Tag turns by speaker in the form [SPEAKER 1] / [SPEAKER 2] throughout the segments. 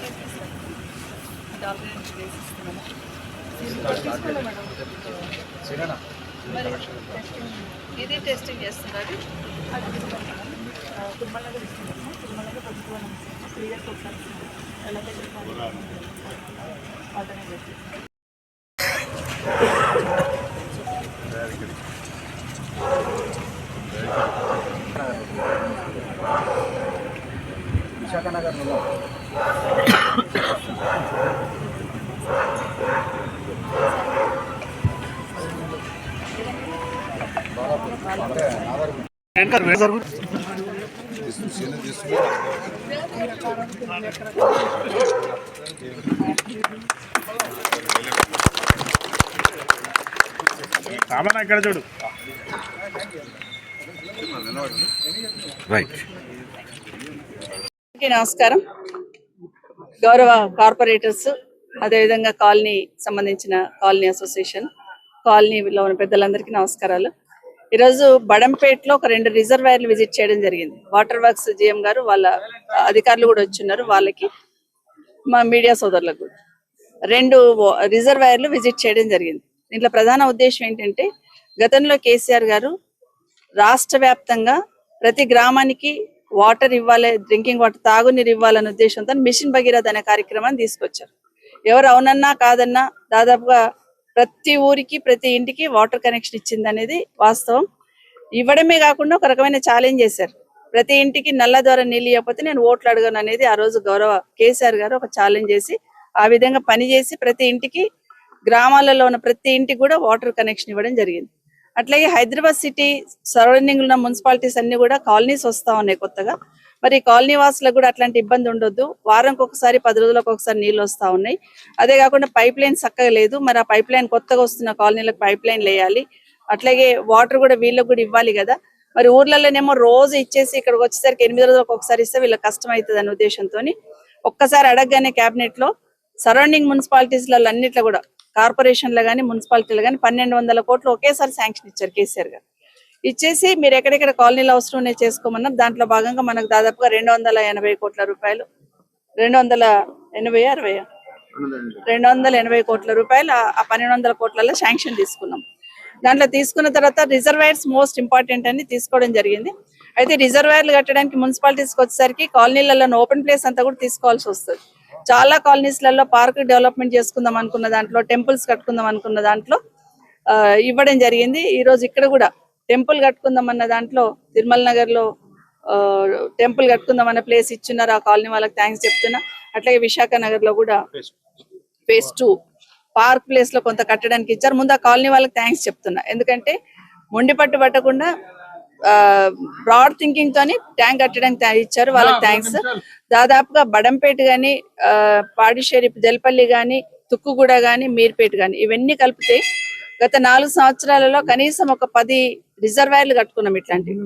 [SPEAKER 1] ఉన్నట్టుంది
[SPEAKER 2] ఇది టెస్టింగ్ చేస్తున్నారు అది తిరుమల ఇస్తున్నాము తిరుమలగా పట్టుకోవాలి త్రీ ఇయర్స్ ఎలా దగ్గర ఆల్టర్నేట్
[SPEAKER 1] విశాఖ నగర్లో
[SPEAKER 3] సామాన్ ఇక్కడ చూడు.
[SPEAKER 4] రైట్
[SPEAKER 2] నమస్కారం. గౌరవ కార్పొరేటర్స్ అదేవిధంగా కాలనీ సంబంధించిన కాలనీ అసోసియేషన్ కాలనీలో ఉన్న పెద్దలందరికీ నమస్కారాలు. ఈరోజు బడంపేటలో ఒక రెండు రిజర్వాయర్లు విజిట్ చేయడం జరిగింది. వాటర్ వర్క్స్ జిఎం గారు వాళ్ళ అధికారులు కూడా వచ్చిన్నారు వాళ్ళకి మా మీడియా సోదరులకు. రెండు రిజర్వాయర్లు విజిట్ చేయడం జరిగింది. దీంట్లో ప్రధాన ఉద్దేశం ఏంటంటే గతంలో కేసీఆర్ గారు రాష్ట్ర వ్యాప్తంగా ప్రతి గ్రామానికి వాటర్ ఇవ్వాలి డ్రింకింగ్ వాటర్ తాగునీరు ఇవ్వాలనే ఉద్దేశంతో మిషన్ భగీరథ అనే కార్యక్రమాన్ని తీసుకొచ్చారు. ఎవరు అవునన్నా కాదన్నా దాదాపుగా ప్రతి ఊరికి ప్రతి ఇంటికి వాటర్ కనెక్షన్ ఇచ్చింది అనేది వాస్తవం. ఇవ్వడమే కాకుండా ఒక రకమైన ఛాలెంజ్ చేశారు. ప్రతి ఇంటికి నల్ల ద్వారా నీళ్ళు ఇవ్వకపోతే నేను ఓట్లు అడగను అనేది ఆ రోజు గౌరవ కేసీఆర్ గారు ఒక ఛాలెంజ్ చేసి ఆ విధంగా పనిచేసి ప్రతి ఇంటికి గ్రామాలలో ఉన్న ప్రతి ఇంటికి కూడా వాటర్ కనెక్షన్ ఇవ్వడం జరిగింది. అట్లాగే హైదరాబాద్ సిటీ సరౌండింగ్ ఉన్న మున్సిపాలిటీస్ అన్ని కూడా కాలనీస్ వస్తా ఉన్నాయి కొత్తగా. మరి కాలనీ వాసులకు కూడా అట్లాంటి ఇబ్బంది ఉండొద్దు. వారంకి ఒకసారి పది రోజులకు ఒకసారి నీళ్ళు వస్తా ఉన్నాయి. అదే కాకుండా పైప్ లైన్ చక్కగా లేదు. మరి ఆ పైప్ లైన్ కొత్తగా వస్తున్న కాలనీలకు పైప్ లైన్ వేయాలి అట్లాగే వాటర్ కూడా వీళ్ళకి కూడా ఇవ్వాలి కదా. మరి ఊర్లలోనేమో రోజు ఇచ్చేసి ఇక్కడికి వచ్చేసరికి ఎనిమిది రోజులకు ఒకసారి ఇస్తే వీళ్ళకి కష్టం అవుతుంది అనే ఉద్దేశంతో ఒక్కసారి అడగగానే క్యాబినెట్లో లో సరౌండింగ్ మున్సిపాలిటీస్లలో అన్నిట్లో కూడా కార్పొరేషన్లో కానీ మున్సిపాలిటీలో కానీ పన్నెండు వందల కోట్లు ఒకేసారి శాంక్షన్ ఇచ్చారు కేసీఆర్ గారు. ఇచ్చేసి మీరు ఎక్కడెక్కడ కాలనీలు అవసరం చేసుకోమన్నాం చేసుకోమన్నారు. దాంట్లో భాగంగా మనకు దాదాపుగా రెండు వందల ఎనభై కోట్ల రూపాయలు రెండు వందల ఎనభై అరవై రెండు వందల ఎనభై కోట్ల రూపాయలు ఆ పన్నెండు వందల కోట్లలో శాంక్షన్ తీసుకున్నాం. దాంట్లో తీసుకున్న తర్వాత రిజర్వాయర్స్ మోస్ట్ ఇంపార్టెంట్ అని తీసుకోవడం జరిగింది. అయితే రిజర్వాయర్లు కట్టడానికి మున్సిపాలిటీస్కి వచ్చేసరికి కాలనీలలో ఓపెన్ ప్లేస్ అంతా కూడా తీసుకోవాల్సి వస్తుంది. చాలా కాలనీస్లలో పార్క్ డెవలప్మెంట్ చేసుకుందాం అనుకున్న దాంట్లో టెంపుల్స్ కట్టుకుందాం అనుకున్న దాంట్లో ఆ, ఇవ్వడం జరిగింది. ఈ రోజు ఇక్కడ కూడా టెంపుల్ కట్టుకుందాం అన్న దాంట్లో తిరుమల నగర్లో టెంపుల్ కట్టుకుందాం అన్న ప్లేస్ ఇచ్చున్నారు ఆ కాలనీ వాళ్ళకి థ్యాంక్స్ చెప్తున్నా. అట్లాగే విశాఖ నగర్లో కూడా ఫేజ్ టూ పార్క్ ప్లేస్లో కొంత కట్టడానికి ఇచ్చారు. ముందు ఆ కాలనీ వాళ్ళకి థ్యాంక్స్ చెప్తున్నా. ఎందుకంటే మొండి పట్టు పట్టకుండా బ్రాడ్ థింకింగ్ తోని ట్యాంక్ కట్టడానికి ఇచ్చారు. వాళ్ళకి థ్యాంక్స్. దాదాపుగా బడంపేట గాని ఆ, పాడిషేరి జల్పల్లి గాని తుక్కుగూడ గాని మీర్పేట గాని ఇవన్నీ కలిపితే గత నాలుగు సంవత్సరాలలో కనీసం ఒక పది రిజర్వాయర్లు కట్టుకున్నాం ఇట్లాంటివి.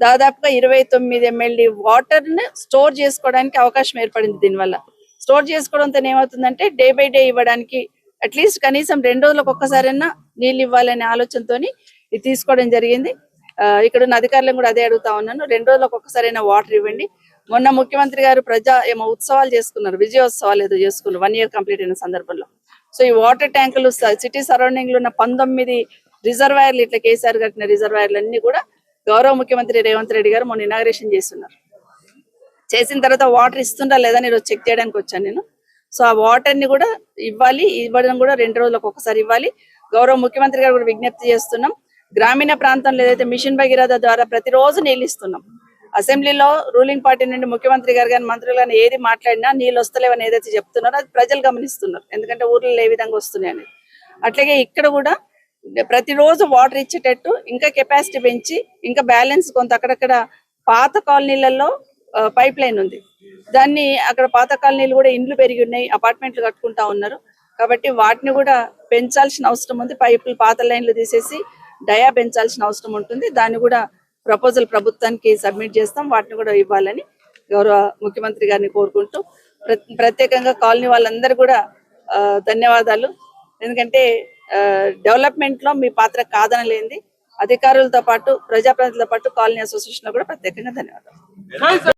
[SPEAKER 2] దాదాపుగా ఇరవై తొమ్మిది ఎంఎల్డి వాటర్ని స్టోర్ చేసుకోవడానికి అవకాశం ఏర్పడింది దీనివల్ల. స్టోర్ చేసుకోవడంతో ఏమవుతుందంటే డే బై డే ఇవ్వడానికి అట్లీస్ట్ కనీసం రెండు రోజులకు ఒక్కసారైనా నీళ్ళు ఇవ్వాలనే ఆలోచనతోని ఇది తీసుకోవడం జరిగింది. ఆ, ఇక్కడ ఉన్న అధికారులను కూడా అదే అడుగుతా ఉన్నాను. రెండు రోజులకు ఒక్కసారైనా వాటర్ ఇవ్వండి. మొన్న ముఖ్యమంత్రి గారు ప్రజా ఏమో ఉత్సవాలు చేసుకున్నారు విజయోత్సవాలు ఏదో చేసుకున్నారు వన్ ఇయర్ కంప్లీట్ అయిన సందర్భంలో. సో ఈ వాటర్ ట్యాంకులు సిటీ సరౌండింగ్లో ఉన్న పంతొమ్మిది రిజర్వాయర్లు ఇట్లా కేసీఆర్ కట్టిన రిజర్వాయర్లు అన్ని కూడా గౌరవ ముఖ్యమంత్రి రేవంత్ రెడ్డి గారు మొన్న ఇనాగ్రేషన్ చేస్తున్నారు. చేసిన తర్వాత వాటర్ ఇస్తుందా లేదా ఈరోజు చెక్ చేయడానికి వచ్చాను నేను. సో ఆ వాటర్ని కూడా ఇవ్వాలి ఇవ్వడం కూడా రెండు రోజులకు ఒకసారి ఇవ్వాలి. గౌరవ ముఖ్యమంత్రి గారు కూడా విజ్ఞప్తి చేస్తున్నాం. గ్రామీణ ప్రాంతంలో ఏదైతే మిషన్ భగీరథ ద్వారా ప్రతిరోజు నీళ్ళు ఇస్తున్నాం అసెంబ్లీలో రూలింగ్ పార్టీ నుండి ముఖ్యమంత్రి గారు కానీ మంత్రులు కానీ ఏది మాట్లాడినా నీళ్ళు వస్తలేవని ఏదైతే చెప్తున్నారో అది ప్రజలు గమనిస్తున్నారు. ఎందుకంటే ఊర్లలో ఏ విధంగా వస్తున్నాయి అనేది. అట్లాగే ఇక్కడ కూడా ప్రతిరోజు వాటర్ ఇచ్చేటట్టు ఇంకా కెపాసిటీ పెంచి ఇంకా బ్యాలెన్స్ కొంత అక్కడక్కడ పాత కాలనీలలో పైప్ లైన్ ఉంది. దాన్ని అక్కడ పాత కాలనీలు కూడా ఇండ్లు పెరిగి ఉన్నాయి అపార్ట్మెంట్లు కట్టుకుంటా ఉన్నారు. కాబట్టి వాటిని కూడా పెంచాల్సిన అవసరం ఉంది. పైపులు పాత లైన్లు తీసేసి డయా పెంచాల్సిన అవసరం ఉంటుంది. దాన్ని కూడా ప్రపోజల్ ప్రభుత్వానికి సబ్మిట్ చేస్తాం. వాటిని కూడా ఇవ్వాలని గౌరవ ముఖ్యమంత్రి గారిని కోరుకుంటూ ప్ర- ప్రత్యేకంగా కాలనీ వాళ్ళందరూ కూడా ధన్యవాదాలు. ఎందుకంటే డెవలప్మెంట్లో మీ పాత్ర కాదనలేంది అధికారులతో పాటు ప్రజాప్రతినిధులతో పాటు కాలనీ అసోసియేషన్ కూడా ప్రత్యేకంగా ధన్యవాదాలు.